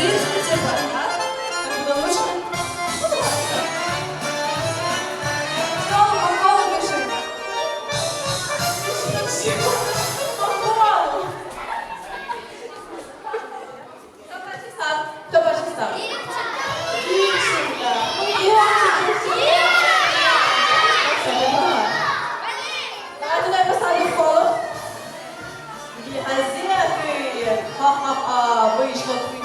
Звідси тепер, так? Так буде лучше? Ну, давай. Коло по колу біжи. Біжи, по. Хто перший став? Хто перший. Вийшло три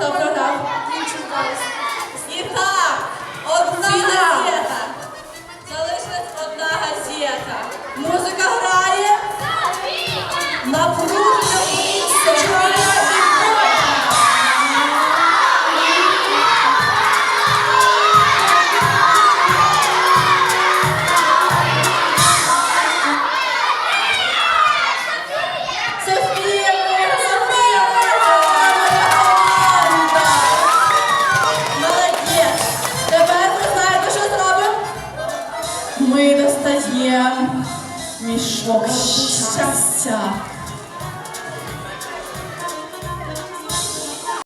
Хто програв? Дівчинка. І так, одна газета. Залишилась одна газета. Музика грає. Напруження Ми достаємо мішок щастя.